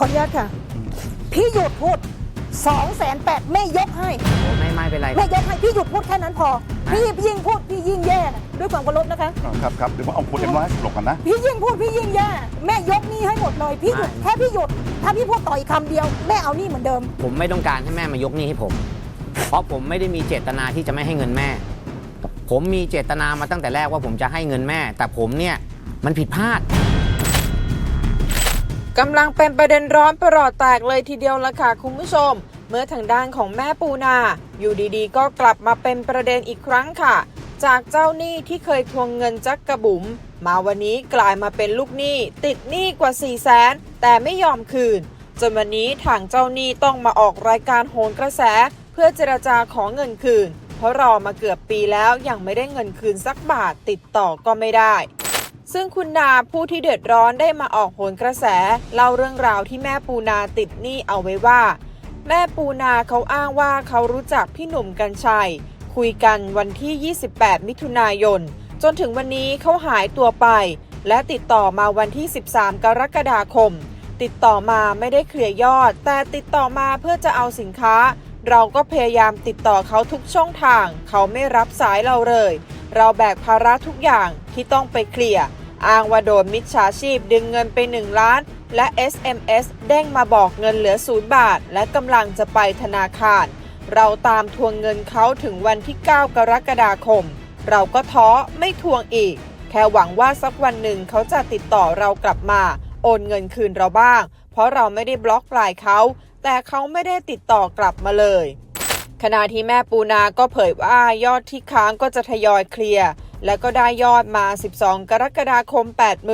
ขออนุญาตค่ะ พี่หยุดพูดสองแสนแปดแม่ยกให้ โอ้ไม่ไม่เป็นไรแม่ยกให้พี่หยุดพูดแค่นั้นพอ พี่ยิ่งพูดพี่ยิ่งแย่นะด้วยความเคารพนะคะอ่าครับครับเดี๋ยวผมเอาคนเอ็มร้อยสิบหลบกันนะ พี่ยิ่งพูดพี่ยิ่งแย่แม่ยกหนี้ให้หมดเลย พี่หยุดแค่พี่หยุด ถ้าพี่พูดต่ออีกคำเดียว แม่เอาหนี้เหมือนเดิม ผมไม่ต้องการให้แม่มายกหนี้ให้ผม เพราะผมไม่ได้มีเจตนาที่จะไม่ให้เงินแม่ ผมมีเจตนามาตั้งแต่แรกว่าผมจะให้เงินแม่ แต่ผมเนี่ยมันผิดพลาด กำลังเป็นประเด็นร้อนประหลอดแตกเลยทีเดียวละค่ะคุณผู้ชม เมื่อทางด้านของแม่ปูนา อยู่ดีๆ ก็กลับมาเป็นประเด็นอีกครั้งค่ะ จากเจ้าหนี้ที่เคยทวงเงินจักกระบุ๋มมาวันนี้กลายมาเป็นลูกหนี้ติดหนี้กว่า4 0 0แสนแต่ไม่ยอมคืน จนวันนี้ทางเจ้าหนี้ต้องมาออกรายการโหนกระแส เพื่อเจรจาขอเงินคืน เพราะรอมาเกือบปีแล้วยังไม่ได้เงินคืนสักบาทติดต่อก็ไม่ได้ ซึ่งคุณนาผู้ที่เดือดร้อนได้มาออกโหนกระแส เล่าเรื่องราวที่แม่ปูนาติดหนี้เอาไว้ว่า แม่ปูนาเขาอ้างว่าเขารู้จักพี่หนุ่มกัญชัย คุยกันวันที่ 28 มิถุนายน จนถึงวันนี้เขาหายตัวไป และติดต่อมาวันที่ 13 กรกฎาคม ติดต่อมาไม่ได้เคลียร์ยอด แต่ติดต่อมาเพื่อจะเอาสินค้า เราก็พยายามติดต่อเขาทุกช่องทาง เขาไม่รับสายเราเลย เราแบกภาระทุกอย่างที่ต้องไปเคลียร์อ้างว่าโดนมิจฉาชีพดึงเงินไป 1 ล้าน และ SMS เด้งมาบอกเงินเหลือศูนย์บาท และกำลังจะไปธนาคาร เราตามทวงเงินเขาถึงวันที่ 9 กรกฎาคม เราก็ท้อไม่ทวงอีก แค่หวังว่าสักวันหนึ่งเขาจะติดต่อเรากลับมา โอนเงินคืนเราบ้าง เพราะเราไม่ได้บล็อกไลน์เขา แต่เขาไม่ได้ติดต่อกลับมาเลย ขณะที่แม่ปูนาก็เผยว่ายอดที่ค้างก็จะทยอยเคลียร์ และก็ได้ยอดมา 12 กรกฎาคม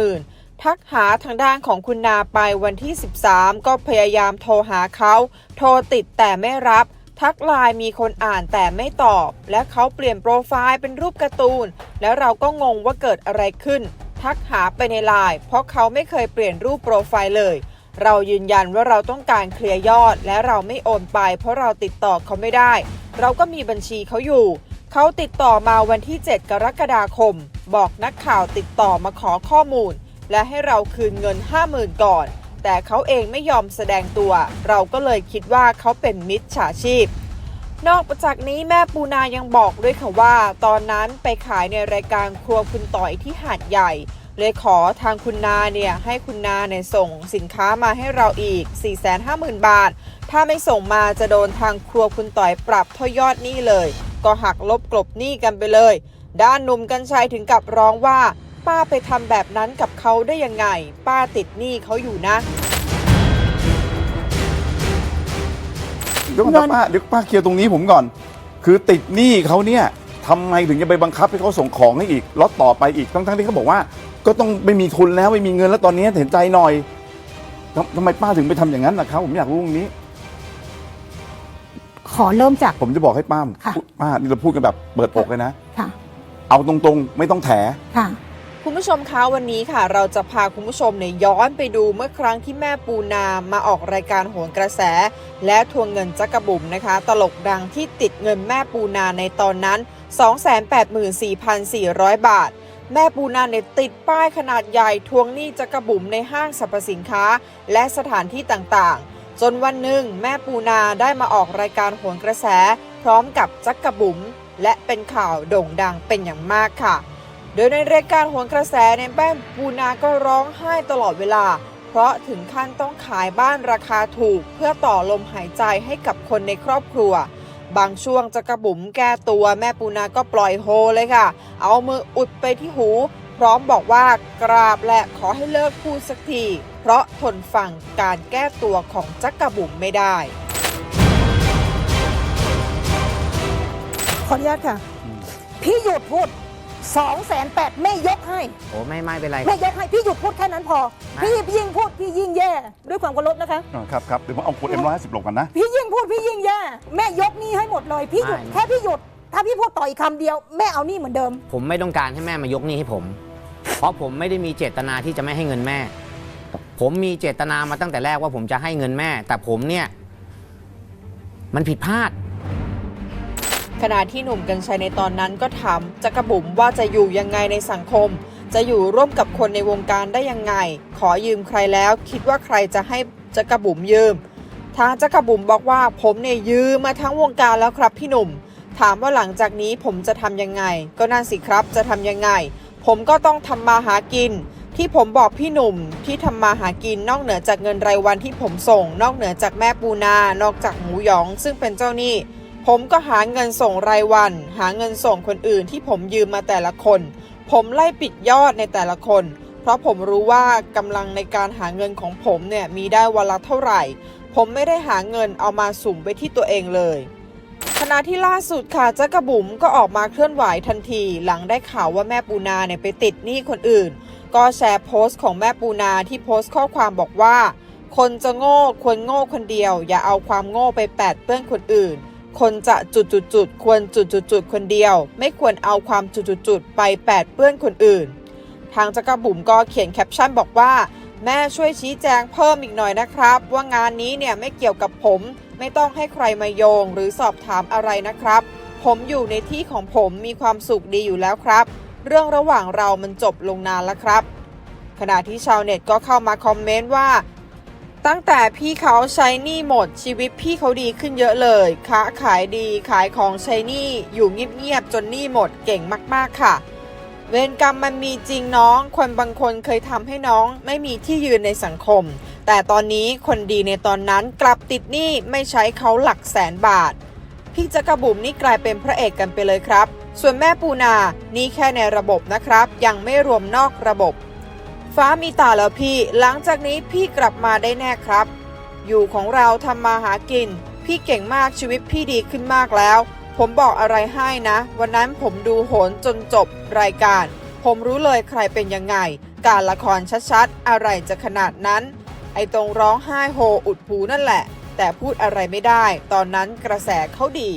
80,000 ทักหาทางด้านของคุณนาไปวันที่ 13 ก็พยายามโทรหาเขา โทรติดแต่ไม่รับ ทักไลน์มีคนอ่านแต่ไม่ตอบ และเขาเปลี่ยนโปรไฟล์เป็นรูปการ์ตูน แล้วเราก็งงว่าเกิดอะไรขึ้น ทักหาไปในไลน์เพราะเขาไม่เคยเปลี่ยนรูปโปรไฟล์เลย เรายืนยันว่าเราต้องการเคลียร์ยอด และเราไม่โอนไป เพราะเราติดต่อเขาไม่ได้ เราก็มีบัญชีเขาอยู่ เขาติดต่อมาวันที่ 7 กรกฎาคม บอกนักข่าวติดต่อมาขอข้อมูล และให้เราคืนเงิน 50,000 ก่อน แต่เขาเองไม่ยอมแสดงตัว เราก็เลยคิดว่าเขาเป็นมิจฉาชีพ นอกจากนี้แม่ปูนายังบอกด้วยค่ะว่า ตอนนั้นไปขายในรายการครัวคุณต่อยที่หาดใหญ่ เลยขอทางคุณนาเนี่ย ให้คุณนาเนี่ยส่งสินค้ามาให้เราอีก 450,000 บาท ถ้าไม่ส่งมาจะโดนทางครัวคุณต่อยปรับเท่ายอดหนี้เลย ก็หักลบกลบหนี้กันไปเลย ด้านหนุ่มกัญชัยถึงกับร้องว่า ป้าไปทำแบบนั้นกับเขาได้ยังไง ป้าติดหนี้เขาอยู่นะเดี๋ยวก่อนนะป้าเดี๋ยวป้าเคลียร์ตรงนี้ผมก่อน คือติดหนี้เขาเนี่ยทำไมถึงจะไปบังคับให้เขาส่งของให้อีกล็อตต่อไปอีกทั้งๆที่เขาบอกว่า ก็ต้องไม่มีทุนแล้วไม่มีเงินแล้วตอนนี้เห็นใจหน่อยทำทำไมป้าถึงไปทำอย่างนั้นล่ะครับ ผมอยากรู้ตรงนี้ ขอเริ่มจาก ผมจะบอกให้ป้าค่ะ ป้านี่เราพูดกันแบบเปิดอกเลยนะค่ะ เอาตรงๆ ไม่ต้องแถ ค่ะ คุณผู้ชมคะวันนี้ค่ะ เราจะพาคุณผู้ชมเนี่ยย้อนไปดูเมื่อครั้งที่แม่ปูนามาออกรายการโหนกระแส และทวงเงินจักกระบุ๋มนะคะ ตลกดังที่ติดเงินแม่ปูนาในตอนนั้น 284,400 บาท แม่ปูนาเนี่ยติดป้ายขนาดใหญ่ทวงหนี้จักระบุ๋มในห้างสรรพสินค้า และสถานที่ต่างๆ จนวันหนึ่งแม่ปูนาได้มาออกรายการโหนกระแส พร้อมกับจักกระบุ๋มและเป็นข่าวโด่งดังเป็นอย่างมากค่ะ โดยในรายการโหนกระแสในแป้งปูนาก็ร้องไห้ตลอดเวลา เพราะถึงขั้นต้องขายบ้านราคาถูก เพื่อต่อลมหายใจให้กับคนในครอบครัว บางช่วงจะกระบุ๋มแก้ตัวแม่ปูนาก็ปล่อยโฮเลยค่ะ เอามืออุดไปที่หู พร้อมบอกว่ากราบและขอให้เลิกพูดสักที เพราะทนฟังการแก้ตัวของจักกระบุ๋มไม่ได้ ขออนุญาตค่ะ พี่หยุดพูด สองแสนแปดแม่ยกให้ โอ้ไม่ไม่เป็นไร แม่ยกให้พี่หยุดพูดแค่นั้นพอไม่พี่ยิ่งพูดพี่ยิ่งแย่ ด้วยความเคารพนะคะ อ่าครับครับเดี๋ยวผมเอาคนเอ็มร้อยสิบหลบกันนะ พี่ยิ่งพูดพี่ยิ่งแย่แม่ยกหนี้ให้หมดเลย พี่หยุดแค่พี่หยุด ถ้าพี่พูดต่ออีกคำเดียว แม่เอาหนี้เหมือนเดิม ผมไม่ต้องการให้แม่มายกหนี้ให้ผม เพราะผมไม่ได้มีเจตนาที่จะไม่ให้เงินแม่ ผมมีเจตนามาตั้งแต่แรกว่าผมจะให้เงินแม่ แต่ผมเนี่ย มันผิดพลาด ขณะที่หนุ่มกัญชัยในตอนนั้นก็ถามจักรบุ๋มว่าจะอยู่ยังไงในสังคม จะอยู่ร่วมกับคนในวงการได้ยังไง ขอยืมใครแล้ว คิดว่าใครจะให้จักรบุ๋มยืม ทางจักรบุ๋มบอกว่าผมเนี่ยยืมมาทั้งวงการแล้วครับพี่หนุ่ม ถามว่าหลังจากนี้ผมจะทำยังไง ก็นั่นสิครับจะทำยังไง ผมก็ต้องทำมาหากินที่ผมบอกพี่หนุ่มที่ทำมาหากินนอกเหนือจากเงินรายวันที่ผมส่ง นอกเหนือจากแม่ปูนา นอกจากหมูหยอง ซึ่งเป็นเจ้าหนี้ ผมก็หาเงินส่งรายวัน หาเงินส่งคนอื่นที่ผมยืมมาแต่ละคน ผมไล่ปิดยอดในแต่ละคน เพราะผมรู้ว่ากำลังในการหาเงินของผมเนี่ยมีได้วันละเท่าไหร่ ผมไม่ได้หาเงินเอามาสุ่มไปที่ตัวเองเลยขณะที่ล่าสุดค่ะจักระบุ๋มก็ออกมาเคลื่อนไหวทันที หลังได้ข่าวว่าแม่ปูนาเนี่ยไปติดหนี้คนอื่น ก็แชร์โพสต์ของแม่ปูนาที่โพสต์ข้อความบอกว่า คนจะโง่ควรโง่คนเดียว อย่าเอาความโง่ไปแปดเปื้อนคนอื่น คนจะจุดจุดจุดๆๆควรจุดจุดจุดๆๆคนเดียว ไม่ควรเอาความจุดจุดจุดๆๆไปแปดเปื้อนคนอื่น ทางจักรบุ๋มก็เขียนแคปชั่นบอกว่า แม่ช่วยชี้แจงเพิ่มอีกหน่อยนะครับ ว่างานนี้เนี่ยไม่เกี่ยวกับผม ไม่ต้องให้ใครมาโยงหรือสอบถามอะไรนะครับ ผมอยู่ในที่ของผมมีความสุขดีอยู่แล้วครับ เรื่องระหว่างเรามันจบลงนานแล้วครับ ขณะที่ชาวเน็ตก็เข้ามาคอมเมนต์ว่า ตั้งแต่พี่เขาใช้หนี้หมดชีวิตพี่เขาดีขึ้นเยอะเลยค้าขายดีขายของใช้หนี้อยู่เงียบๆจนหนี้หมดเก่งมากๆค่ะ เวรกรรมมันมีจริงน้อง คนบางคนเคยทำให้น้องไม่มีที่ยืนในสังคม แต่ตอนนี้คนดีในตอนนั้นกลับติดหนี้ไม่ใช้เขาหลักแสนบาท พี่จักรบุ๋มนี่กลายเป็นพระเอกกันไปเลยครับ ส่วนแม่ปูนานี่แค่ในระบบนะครับ ยังไม่รวมนอกระบบ ฟ้ามีตาแล้วพี่ หลังจากนี้พี่กลับมาได้แน่ครับ อยู่ของเราทำมาหากิน พี่เก่งมากชีวิตพี่ดีขึ้นมากแล้ว ผมบอกอะไรให้นะ วันนั้นผมดูโหนจนจบรายการ ผมรู้เลยใครเป็นยังไง การละครชัดๆ อะไรจะขนาดนั้น ไอ้ตรงร้องไห้โฮอุดหูนั่นแหละ แต่พูดอะไรไม่ได้ ตอนนั้นกระแสเขาดี